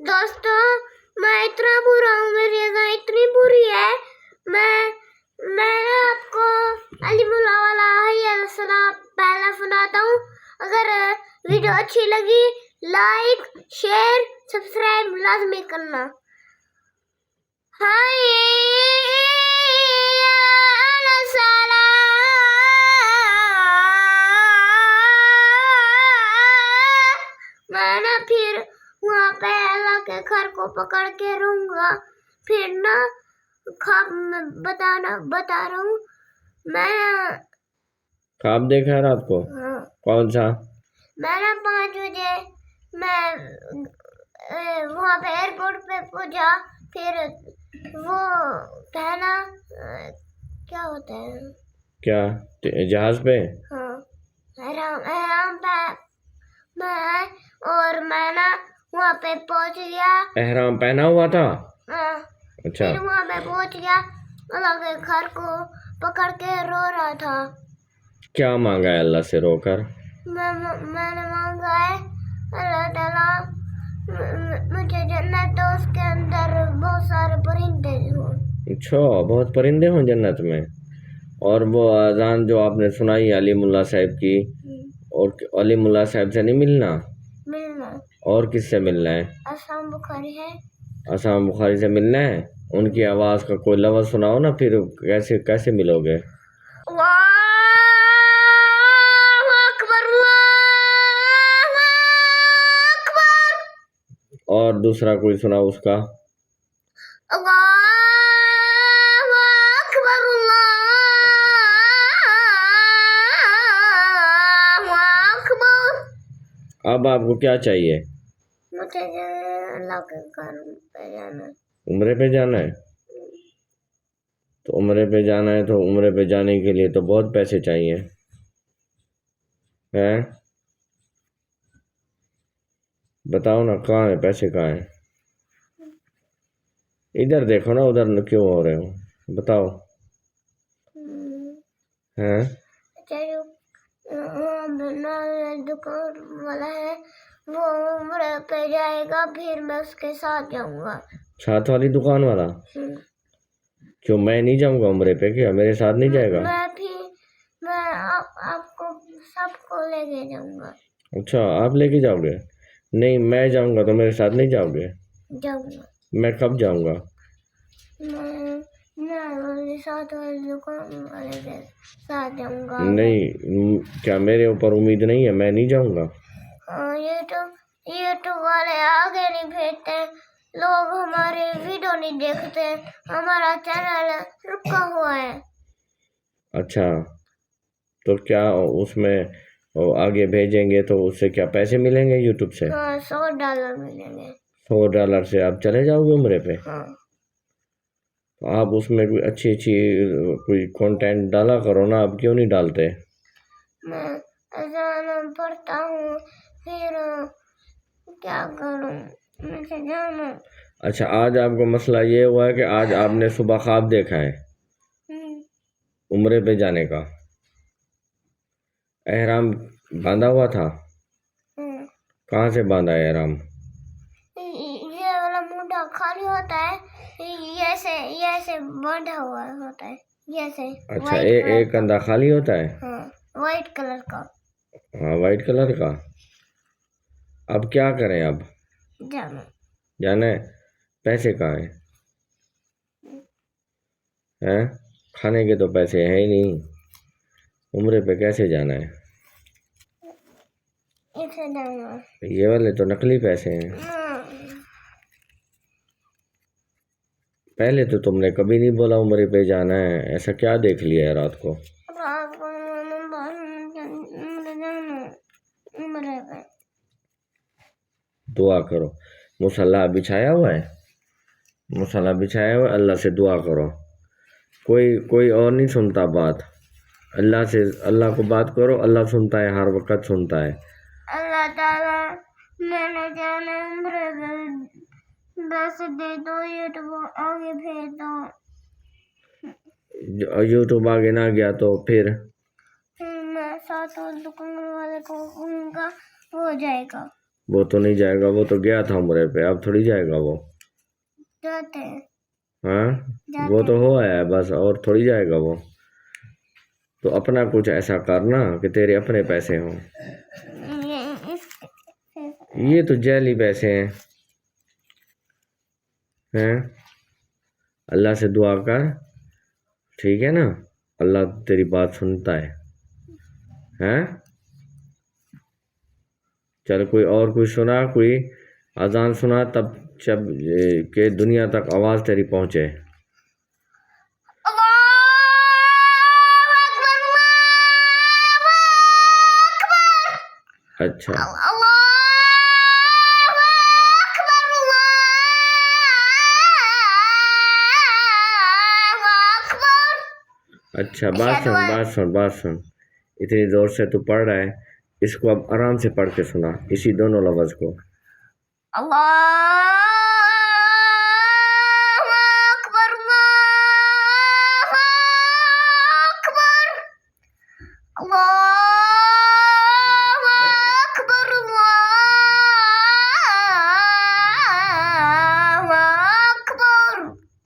دوستوں میں اتنا برا ہوں میری ادا اتنی بری ہے میں میں آپ کو علی السلام پہلا سناتا ہوں اگر ویڈیو اچھی لگی لائک شیئر سبسکرائب لازمی کرنا ہاں کے گھر کو پکڑ کے روں گا۔ پھر نہ خواب میں بتانا بتا رہا ہوں۔ میں خواب دیکھا ہے رات کو؟ ہاں۔ کون سا؟ میں نے پانچ بجے میں وہاں پہ ایئرپورٹ پہ پہنچا۔ پھر وہ کہنا کیا ہوتا ہے؟ کیا؟ جہاز پہ؟ ہاں۔ احرام احرام پہ میں اور میں نا وہاں پہ پہنچ گیا۔ احرام پہنا ہوا تھا؟ ہاں۔ اچھا۔ پھر وہاں پہ پہنچ گیا۔ اللہ کے گھر کو پکڑ کے رو رہا تھا۔ کیا مانگا ہے اللہ سے رو کر؟ میں نے مانگا ہے اللہ تعالیٰ مجھے جنت تو اس کے اندر بہت سارے پرندے ہوں۔ اچھا بہت پرندے ہوں جنت میں۔ اور وہ آزان جو آپ نے سنائی علی ملا صاحب کی اور علی ملا صاحب سے نہیں ملنا؟ اور کس سے ملنا ہے؟ آسام بخاری ہے۔ آسام بخاری سے ملنا ہے؟ ان کی آواز کا کوئی لفظ سناؤ نا پھر کیسے کیسے ملو گے؟ اللہ اکبر اللہ اکبر۔ اور دوسرا کوئی سناؤ اس کا؟ اللہ اکبر اللہ اکبر۔ اب آپ کو کیا چاہیے؟ کے جانا ہے۔ عمرے پہ جانا ہے؟ تو عمرے پہ جانا ہے تو عمرے پہ جانے کے لیے تو بہت پیسے چاہیے۔ ہیں؟ بتاؤ نا کہاں ہے پیسے کہاں ہیں؟ ادھر دیکھو نا ادھر کیوں ہو رہے ہو؟ بتاؤ۔ ہیں؟ ہاں، دکان والا ہے۔ وہ عمرے پہ جائے گا پھر میں اس کے ساتھ جاؤں گا۔ چھات والی دکان والا؟ کیوں میں نہیں جاؤں گا عمرے پہ؟ کیا میرے ساتھ نہیں جائے گا؟ میں بھی میں آپ کو سب کو لے کے جاؤں گا۔ اچھا آپ لے کے جاؤ گے؟ نہیں میں جاؤں گا تو میرے ساتھ نہیں جاؤ گے۔ جاؤں گا۔ میں کب جاؤں گا۔ نہیں کیا میرے اوپر امید نہیں ہے؟ میں نہیں جاؤں گا۔ ہاں، یوٹیوب یوٹیوب والے آگے نہیں بھیجتے لوگ ہمارے ویڈیو نہیں دیکھتے۔ ہمارا چینل رکا ہوا ہے۔ اچھا تو کیا اس میں آگے بھیجیں گے تو اس سے کیا پیسے ملیں گے یوٹیوب سے؟ ہاں، سو ڈالر ملیں گے۔ سو ڈالر سے آپ چلے جاؤ گے عمرے پہ؟ ہاں۔ آپ اس میں کوئی اچھی اچھی کوئی کانٹینٹ ڈالا کرو نا آپ کیوں نہیں ڈالتے؟ میں پڑھتا ہوں۔ پھر کیا کروں؟ میں سے اچھا آج آپ کو مسئلہ یہ ہوا ہے کہ آج آپ نے صبح خواب دیکھا ہے۔ عمرے پہ جانے کا۔ احرام باندھا ہوا تھا۔ کہاں سے باندھا ہے احرام؟ یہ والا موڈا خالی ہوتا ہے۔ یہ سے یہ سے باندھا ہوا ہوتا ہے۔ اچھا، یہ سے اچھا ایک کندھا خالی ہوتا ہے؟ ہاں وائٹ کلر کا۔ ہاں وائٹ کلر کا۔ اب کیا کریں اب؟ جانا۔ جانا ہے۔ پیسے کہاں ہیں؟ ہیں کھانے کے تو پیسے ہیں ہی نہیں۔ عمرے پہ کیسے جانا ہے؟ یہ والے تو نقلی پیسے ہیں۔ پہلے تو تم نے کبھی نہیں بولا عمرے پہ جانا ہے۔ ایسا کیا دیکھ لیا ہے رات کو؟ دعا کرو۔ مسلح بچھایا ہوا ہے؟ مسلح بچھایا ہوا ہے اللہ سے دعا کرو۔ کوئی کوئی اور نہیں سنتا بات۔ اللہ سے اللہ کو بات کرو اللہ سنتا ہے ہر وقت سنتا ہے۔ اللہ تعالیٰ میرے جان بس دے دو یوٹیوب آگے بھیج دو یوٹیوب آگے نہ گیا تو پھر؟ میں ساتھ والے کو ان کا ہو جائے گا۔ وہ تو نہیں جائے گا وہ تو گیا تھا عمرے پہ اب تھوڑی جائے گا وہ۔ ہاں؟ وہ تو ہو آیا ہے بس اور تھوڑی جائے گا وہ۔ تو اپنا کچھ ایسا کرنا کہ تیرے اپنے پیسے ہوں۔ یہ تو جیلی پیسے ہیں۔ ہیں اللہ سے دعا کر ٹھیک ہے نا؟ اللہ تیری بات سنتا ہے۔ ہیں چل کوئی اور کوئی سنا کوئی اذان سنا تب جبکہ دنیا تک آواز تیری پہنچے۔ اچھا۔ اچھا بات سن بات سن بات سن۔ اتنی زور سے تو پڑھ رہا ہے۔ اس کو اب آرام سے پڑھ کے سنا اسی دونوں لفظ کو۔ اللہ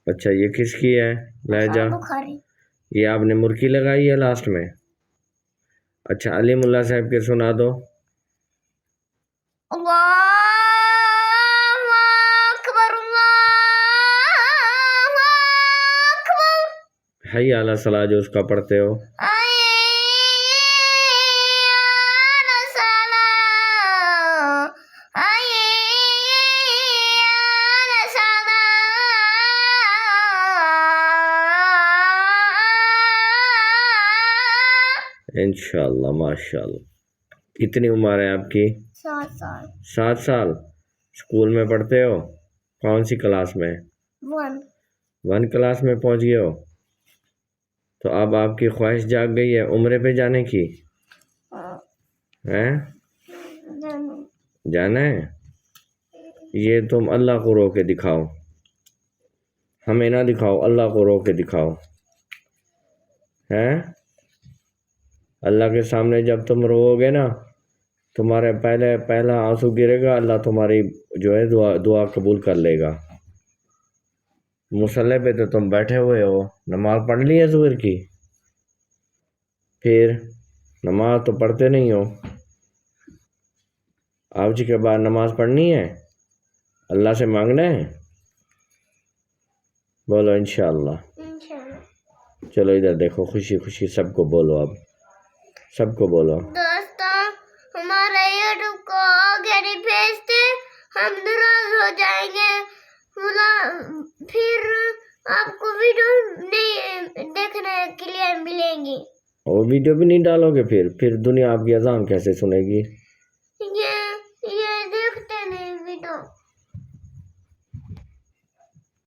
اچھا یہ کس کی ہے؟ لہجہ؟ یہ آپ نے مرکی لگائی ہے لاسٹ میں؟ اچھا علی ملا صاحب کے سنا دو۔ اللہ اللہ حی صلاح جو اس کا پڑھتے ہو۔ انشاءاللہ اللہ ماشاء اللہ کتنی عمر ہے آپ کی؟ سات سال۔ سکول اسکول میں پڑھتے ہو؟ کون سی کلاس میں؟ ون۔ ون کلاس میں پہنچ گئے ہو؟ تو اب آپ کی خواہش جاگ گئی ہے عمرے پہ جانے کی؟ ہاں۔ جانا۔ ہے؟ یہ تم اللہ کو رو کے دکھاؤ۔ ہمیں نہ دکھاؤ اللہ کو رو کے دکھاؤ۔ ہیں اللہ کے سامنے جب تم رو گے نا تمہارے پہلے پہلا آنسو گرے گا اللہ تمہاری جو ہے دعا دعا قبول کر لے گا۔ مسلح پہ تو تم بیٹھے ہوئے ہو۔ نماز پڑھ لی ہے زور کی؟ پھر نماز تو پڑھتے نہیں ہو۔ آپ جی کے بعد نماز پڑھنی ہے؟ اللہ سے مانگنا ہے؟ بولو انشاءاللہ۔ انشاءاللہ۔ چلو ادھر دیکھو خوشی خوشی سب کو بولو اب سب کو بولو دوستوں ہمارے یوٹیوب کو گری بھیج دیں ہم دراز ہو جائیں گے۔ پھر آپ کو ویڈیو نہیں دیکھنے کے لیے ملیں گی۔ وہ ویڈیو بھی نہیں ڈالو گے پھر۔ پھر دنیا آپ کی اذان کیسے سنے گی؟